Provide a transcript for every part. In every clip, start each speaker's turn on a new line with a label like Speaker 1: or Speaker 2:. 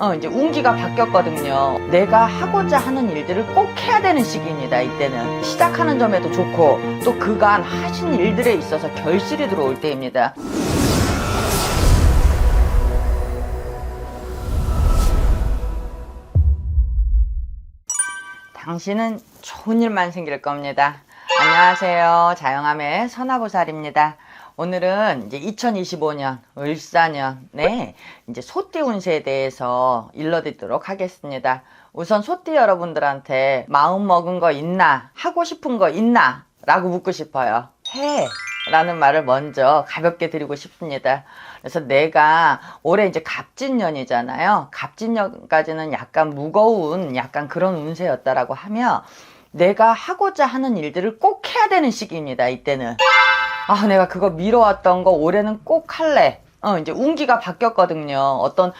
Speaker 1: 어, 이제 운기가 바뀌었거든요. 내가 하고자 하는 일들을 꼭 해야 되는 시기입니다. 이때는 시작하는 점에도 좋고 또 그간 하신 일들에 있어서 결실이 들어올 때입니다. 당신은 좋은 일만 생길 겁니다. 안녕하세요. 자영함의 선화보살입니다. 오늘은 이제 2025년 을사년 네 이제 소띠 운세에 대해서 일러드리도록 하겠습니다. 우선 소띠 여러분들한테 마음 먹은 거 있나 하고 싶은 거 있나 라고 묻고 싶어요. 해 라는 말을 먼저 가볍게 드리고 싶습니다. 그래서 내가 올해 이제 갑진년이잖아요. 갑진년까지는 약간 무거운 약간 그런 운세였다라고 하면 내가 하고자 하는 일들을 꼭 해야 되는 시기입니다. 이때는. 아, 내가 그거 미뤄왔던 거 올해는 꼭 할래. 어, 이제 운기가 바뀌었거든요. 어떤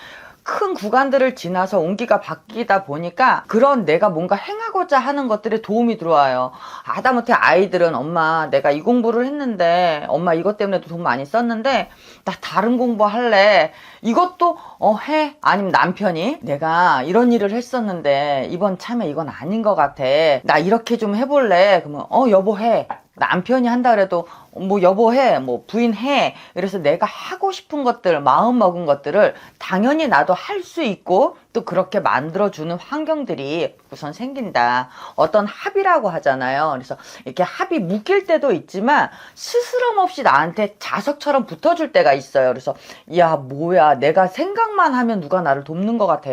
Speaker 1: 큰 구간들을 지나서 온기가 바뀌다 보니까 그런 내가 뭔가 행하고자 하는 것들에 도움이 들어와요. 하다못해 아이들은 엄마 내가 이 공부를 했는데 엄마 이것 때문에도 돈 많이 썼는데 나 다른 공부 할래. 이것도 어 해. 아니면 남편이 내가 이런 일을 했었는데 이번 참에 이건 아닌 것 같아. 나 이렇게 좀 해볼래. 그러면 어 여보 해. 남편이 한다 그래도 뭐 여보 해, 뭐 부인 해. 그래서 내가 하고 싶은 것들, 마음 먹은 것들을 당연히 나도 할 수 있고 또 그렇게 만들어주는 환경들이 우선 생긴다. 어떤 합의라고 하잖아요. 그래서 이렇게 합의 묶일 때도 있지만 스스럼 없이 나한테 자석처럼 붙어줄 때가 있어요. 그래서 야 뭐야 내가 생각만 하면 누가 나를 돕는 것 같아.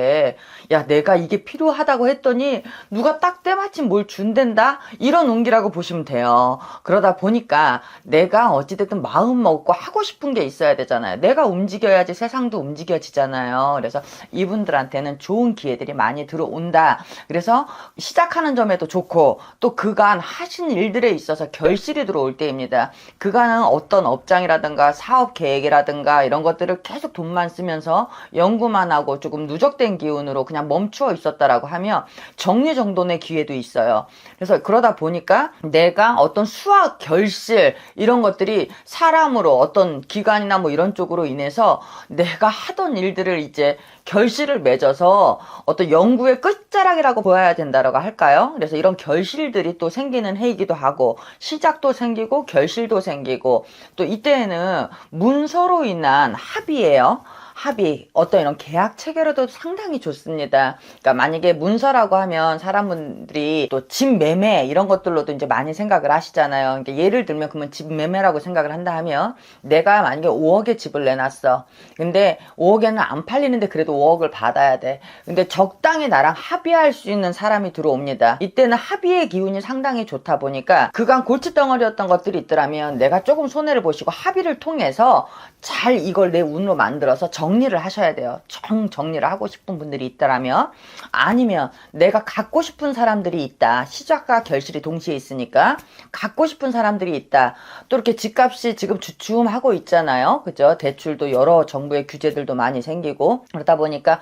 Speaker 1: 야 내가 이게 필요하다고 했더니 누가 딱 때마침 뭘 준댄다 이런 운기라고 보시면 돼요. 그러다 보니까 내가 어찌됐든 마음 먹고 하고 싶은 게 있어야 되잖아요. 내가 움직여야지 세상도 움직여지잖아요. 그래서 이분들한테는 좋은 기회들이 많이 들어온다. 그래서 시작하는 점에도 좋고 또 그간 하신 일들에 있어서 결실이 들어올 때입니다. 그간은 어떤 업장이라든가 사업 계획이라든가 이런 것들을 계속 돈만 쓰면서 연구만 하고 조금 누적된 기운으로 그냥 멈추어 있었다라고 하면 정리정돈의 기회도 있어요. 그래서 그러다 보니까 내가 어떤 수학 결실 이런 것들이 사람으로 어떤 기관이나 뭐 이런 쪽으로 인해서 내가 하던 일들을 이제 결실을 맺어서 어떤 연구의 끝자락이라고 보아야 된다라고 할까요? 그래서 이런 결실들이 또 생기는 해이기도 하고 시작도 생기고 결실도 생기고 또 이때에는 문서로 인한 합의예요. 합의, 어떤 이런 계약 체결에도 상당히 좋습니다. 그러니까 만약에 문서라고 하면 사람들이 또 집 매매 이런 것들로도 이제 많이 생각을 하시잖아요. 그러니까 예를 들면 그러면 집 매매라고 생각을 한다 하면 내가 만약에 5억에 집을 내놨어. 근데 5억에는 안 팔리는데 그래도 5억을 받아야 돼. 근데 적당히 나랑 합의할 수 있는 사람이 들어옵니다. 이때는 합의의 기운이 상당히 좋다 보니까 그간 골칫덩어리였던 것들이 있더라면 내가 조금 손해를 보시고 합의를 통해서 잘 이걸 내 운으로 만들어서 정 리를 하셔야 돼요. 정 정리를 하고 싶은 분들이 있더라면 아니면 내가 갖고 싶은 사람들이 있다. 시작과 결실이 동시에 있으니까 갖고 싶은 사람들이 있다. 또 이렇게 집값이 지금 주춤하고 있잖아요. 그죠? 대출도 여러 정부의 규제들도 많이 생기고 그러다 보니까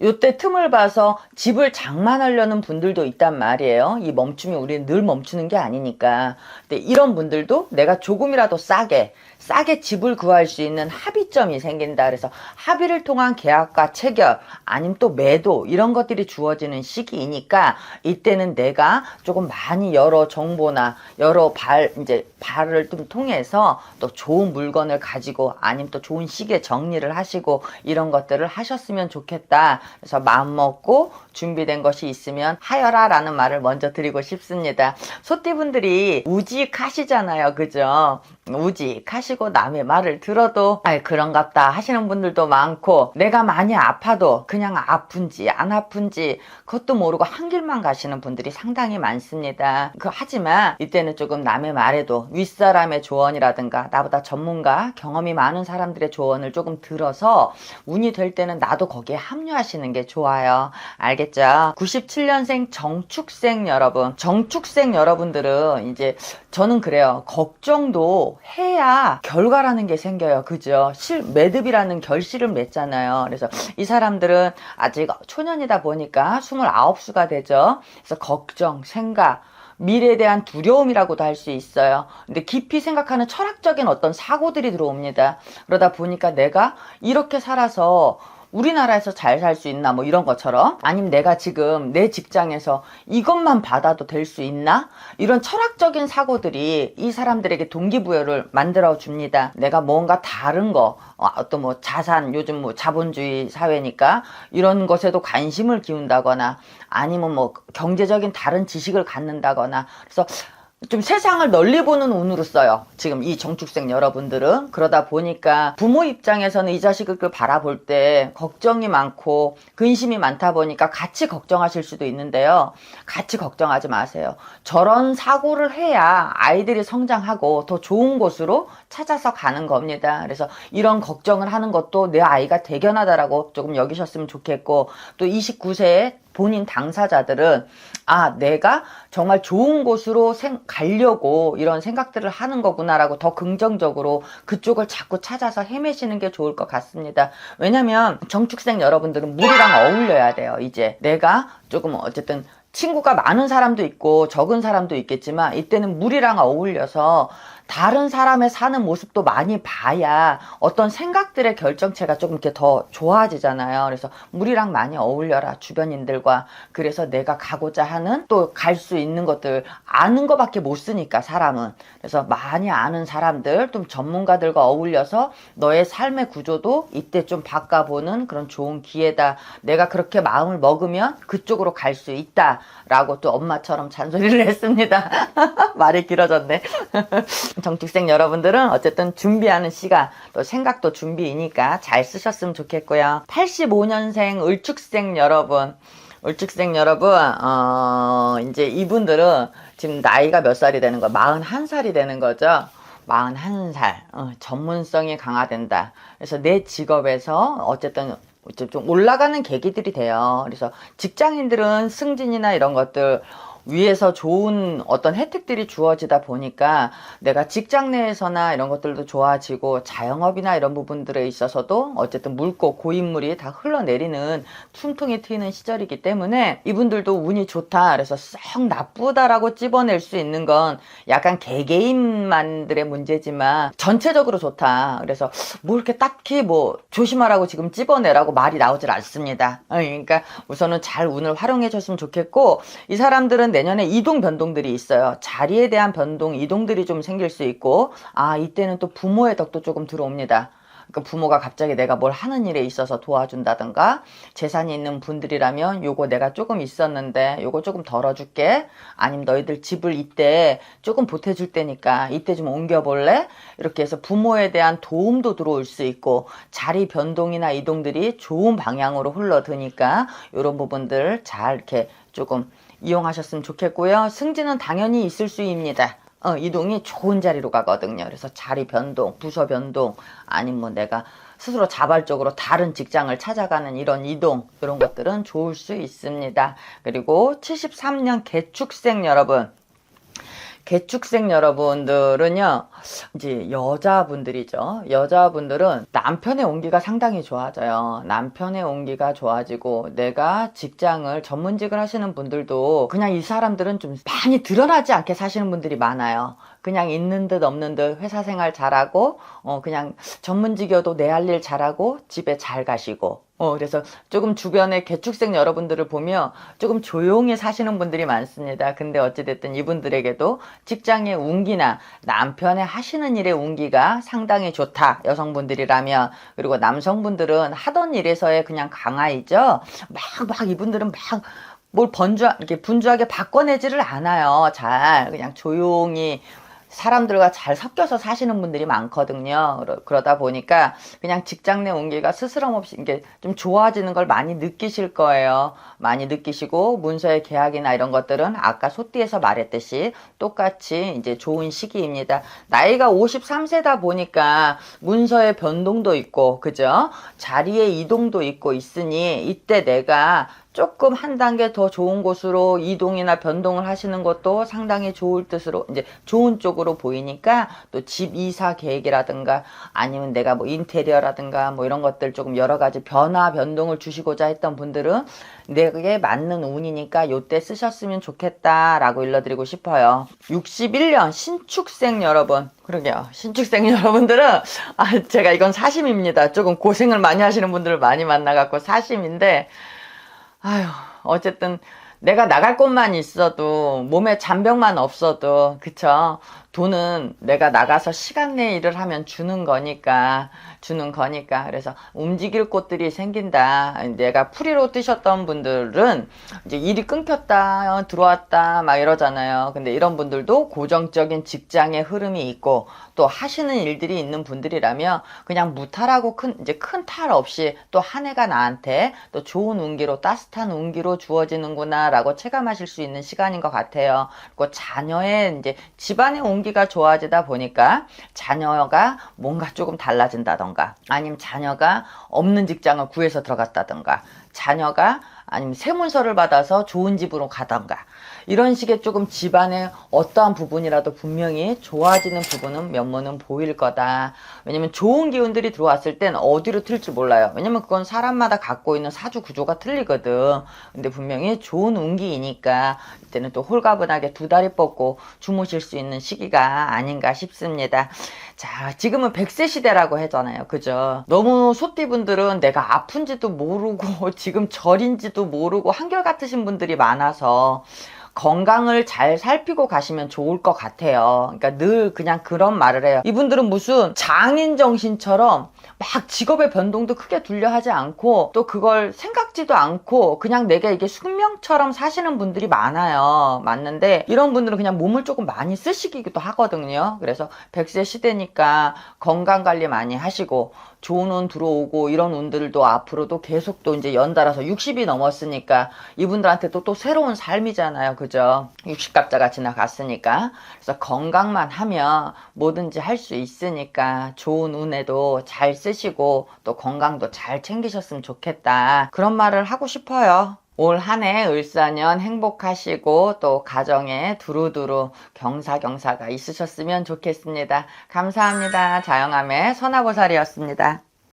Speaker 1: 요때 틈을 봐서 집을 장만하려는 분들도 있단 말이에요. 이 멈춤이 우리는 늘 멈추는 게 아니니까. 근데 이런 분들도 내가 조금이라도 싸게, 싸게 집을 구할 수 있는 합의점이 생긴다. 그래서 합의를 통한 계약과 체결, 아니면 또 매도, 이런 것들이 주어지는 시기이니까 이때는 내가 조금 많이 여러 정보나 여러 발, 이제 발을 좀 통해서 또 좋은 물건을 가지고 아니면 또 좋은 시기에 정리를 하시고 이런 것들을 하셨으면 좋겠다. 그래서 마음 먹고 준비된 것이 있으면 하여라 라는 말을 먼저 드리고 싶습니다. 소띠분들이 우직하시잖아요. 그죠? 우직하시고 남의 말을 들어도 아이 그런갑다 하시는 분들도 많고 내가 많이 아파도 그냥 아픈지 안 아픈지 그것도 모르고 한 길만 가시는 분들이 상당히 많습니다. 그 하지만 이때는 조금 남의 말에도 윗사람의 조언이라든가 나보다 전문가 경험이 많은 사람들의 조언을 조금 들어서 운이 될 때는 나도 거기에 합류하시는 게 좋아요. 알겠죠? 97년생 정축생 여러분 정축생 여러분들은 이제 저는 그래요. 걱정도 해야 결과라는 게 생겨요. 그죠? 실, 매듭이라는 결실을 맺잖아요. 그래서 이 사람들은 아직 초년이다 보니까 29수가 되죠. 그래서 걱정, 생각, 미래에 대한 두려움이라고도 할 수 있어요. 근데 깊이 생각하는 철학적인 어떤 사고들이 들어옵니다. 그러다 보니까 내가 이렇게 살아서 우리나라에서 잘 살 수 있나 뭐 이런 것처럼 아니면 내가 지금 내 직장에서 이것만 받아도 될 수 있나 이런 철학적인 사고들이 이 사람들에게 동기부여를 만들어 줍니다. 내가 뭔가 다른 거 어, 어떤 뭐 자산 요즘 뭐 자본주의 사회니까 이런 것에도 관심을 기운다거나 아니면 뭐 경제적인 다른 지식을 갖는다거나 그래서 좀 세상을 널리 보는 운으로 써요. 지금 이 정축생 여러분들은. 그러다 보니까 부모 입장에서는 이 자식을 바라볼 때 걱정이 많고 근심이 많다 보니까 같이 걱정하실 수도 있는데요. 같이 걱정하지 마세요. 저런 사고를 해야 아이들이 성장하고 더 좋은 곳으로 찾아서 가는 겁니다. 그래서 이런 걱정을 하는 것도 내 아이가 대견하다라고 조금 여기셨으면 좋겠고 또 29세에 본인 당사자들은 아 내가 정말 좋은 곳으로 생, 가려고 이런 생각들을 하는 거구나라고 더 긍정적으로 그쪽을 자꾸 찾아서 헤매시는 게 좋을 것 같습니다. 왜냐면 정축생 여러분들은 물이랑 어울려야 돼요. 이제 내가 조금 어쨌든 친구가 많은 사람도 있고 적은 사람도 있겠지만 이때는 물이랑 어울려서 다른 사람의 사는 모습도 많이 봐야 어떤 생각들의 결정체가 조금 이렇게 더 좋아지잖아요. 그래서 물이랑 많이 어울려라 주변인들과 그래서 내가 가고자 하는 또 갈 수 있는 것들 아는 것밖에 못 쓰니까 사람은 그래서 많이 아는 사람들 좀 전문가들과 어울려서 너의 삶의 구조도 이때 좀 바꿔보는 그런 좋은 기회다. 내가 그렇게 마음을 먹으면 그쪽으로 갈 수 있다라고 또 엄마처럼 잔소리를 했습니다. 말이 길어졌네. 정축생 여러분들은 어쨌든 준비하는 시간 또 생각도 준비이니까 잘 쓰셨으면 좋겠고요. 85년생 을축생 여러분 을축생 여러분 어 이제 이분들은 지금 나이가 몇 살이 되는 거 41살이 되는 거죠. 41살 어, 전문성이 강화된다. 그래서 내 직업에서 어쨌든 좀 올라가는 계기들이 돼요. 그래서 직장인들은 승진이나 이런 것들 위에서 좋은 어떤 혜택들이 주어지다 보니까 내가 직장 내에서나 이런 것들도 좋아지고 자영업이나 이런 부분들에 있어서도 어쨌든 묽고 고인물이 다 흘러내리는 숨통이 트이는 시절이기 때문에 이분들도 운이 좋다 그래서 썩 나쁘다라고 찝어낼 수 있는 건 약간 개개인만들의 문제지만 전체적으로 좋다. 그래서 뭐 이렇게 딱히 뭐 조심하라고 지금 찝어내라고 말이 나오질 않습니다. 어, 그러니까 우선은 잘 운을 활용해 줬으면 좋겠고 이 사람들은 내년에 이동 변동들이 있어요. 자리에 대한 변동, 이동들이 좀 생길 수 있고, 아, 이때는 또 부모의 덕도 조금 들어옵니다. 그러니까 부모가 갑자기 내가 뭘 하는 일에 있어서 도와준다든가 재산이 있는 분들이라면 요거 내가 조금 있었는데 요거 조금 덜어줄게 아니면 너희들 집을 이때 조금 보태줄 테니까 이때 좀 옮겨볼래 이렇게 해서 부모에 대한 도움도 들어올 수 있고 자리 변동이나 이동들이 좋은 방향으로 흘러드니까 이런 부분들 잘 이렇게 조금 이용하셨으면 좋겠고요. 승진은 당연히 있을 수입니다. 어, 이동이 좋은 자리로 가거든요. 그래서 자리 변동, 부서 변동, 아니면 뭐 내가 스스로 자발적으로 다른 직장을 찾아가는 이런 이동, 이런 것들은 좋을 수 있습니다. 그리고 73년 개축생 여러분, 개축생 여러분들은요, 이제 여자분들이죠. 여자분들은 남편의 온기가 상당히 좋아져요. 남편의 온기가 좋아지고 내가 직장을 전문직을 하시는 분들도 그냥 이 사람들은 좀 많이 드러나지 않게 사시는 분들이 많아요. 그냥 있는 듯 없는 듯 회사 생활 잘하고 어 그냥 전문직이어도 내 할 일 잘하고 집에 잘 가시고 어, 그래서 조금 주변에 개축생 여러분들을 보면 조금 조용히 사시는 분들이 많습니다. 근데 어찌됐든 이분들에게도 직장의 운기나 남편의 하시는 일의 운기가 상당히 좋다. 여성분들이라면. 그리고 남성분들은 하던 일에서의 그냥 강화이죠. 막, 막 이분들은 막뭘 번주, 이렇게 분주하게 바꿔내지를 않아요. 잘. 그냥 조용히 사람들과 잘 섞여서 사시는 분들이 많거든요. 그러다 보니까 그냥 직장 내 온기가 스스럼 없이 이게 좀 좋아지는 걸 많이 느끼실 거예요. 많이 느끼시고 문서의 계약이나 이런 것들은 아까 소띠에서 말했듯이 똑같이 이제 좋은 시기입니다. 나이가 53세다 보니까 문서의 변동도 있고 그죠? 자리의 이동도 있고 있으니 이때 내가 조금 한 단계 더 좋은 곳으로 이동이나 변동을 하시는 것도 상당히 좋을 뜻으로 이제 좋은 쪽으로 보이니까 또 집 이사 계획이라든가 아니면 내가 뭐 인테리어라든가 뭐 이런 것들 조금 여러 가지 변화 변동을 주시고자 했던 분들은 내게 맞는 운이니까 요때 쓰셨으면 좋겠다라고 일러드리고 싶어요. 61년 신축생 여러분. 그러게요. 신축생 여러분들은 아 제가 이건 사심입니다. 조금 고생을 많이 하시는 분들을 많이 만나갖고 사심인데 아휴 어쨌든 내가 나갈 곳만 있어도 몸에 잔병만 없어도 그쵸 돈은 내가 나가서 시간 내 일을 하면 주는 거니까 주는 거니까. 그래서 움직일 곳들이 생긴다. 내가 풀이로 뜨셨던 분들은 이제 일이 끊겼다 어, 들어왔다 막 이러잖아요. 근데 이런 분들도 고정적인 직장의 흐름이 있고 또 하시는 일들이 있는 분들이라면 그냥 무탈하고 큰 이제 큰 탈 없이 또 한 해가 나한테 또 좋은 운기로 따뜻한 운기로 주어지는구나 라고 체감하실 수 있는 시간인 것 같아요. 그리고 자녀의 이제 집안의 운기 가 좋아지다 보니까 자녀가 뭔가 조금 달라진다던가 아니면 자녀가 없는 직장을 구해서 들어갔다던가 자녀가 아니면 세문서를 받아서 좋은 집으로 가던가 이런 식의 조금 집안의 어떠한 부분이라도 분명히 좋아지는 부분은 면모는 보일 거다. 왜냐면 좋은 기운들이 들어왔을 땐 어디로 튈지 몰라요. 왜냐면 그건 사람마다 갖고 있는 사주 구조가 틀리거든. 근데 분명히 좋은 운기이니까 이때는 또 홀가분하게 두 다리 뻗고 주무실 수 있는 시기가 아닌가 싶습니다. 자, 지금은 100세 시대라고 하잖아요. 그죠? 너무 소띠분들은 내가 아픈지도 모르고 지금 절인지도 모르고 한결같으신 분들이 많아서 건강을 잘 살피고 가시면 좋을 것 같아요. 그러니까 늘 그냥 그런 말을 해요. 이분들은 무슨 장인 정신처럼 막 직업의 변동도 크게 둘려 하지 않고 또 그걸 생각지도 않고 그냥 내가 이게 숙명처럼 사시는 분들이 많아요. 맞는데 이런 분들은 그냥 몸을 조금 많이 쓰시기도 하거든요. 그래서 100세 시대니까 건강 관리 많이 하시고 좋은 운 들어오고 이런 운들도 앞으로도 계속 또 이제 연달아서 60이 넘었으니까 이분들한테 또, 또 새로운 삶이잖아요. 그죠? 60갑자가 지나갔으니까. 그래서 건강만 하면 뭐든지 할 수 있으니까 좋은 운에도 잘 쓰시고 또 건강도 잘 챙기셨으면 좋겠다. 그런 말을 하고 싶어요. 올 한해 을사년 행복하시고 또 가정에 두루두루 경사경사가 있으셨으면 좋겠습니다. 감사합니다. 자영함의 선화보살이었습니다.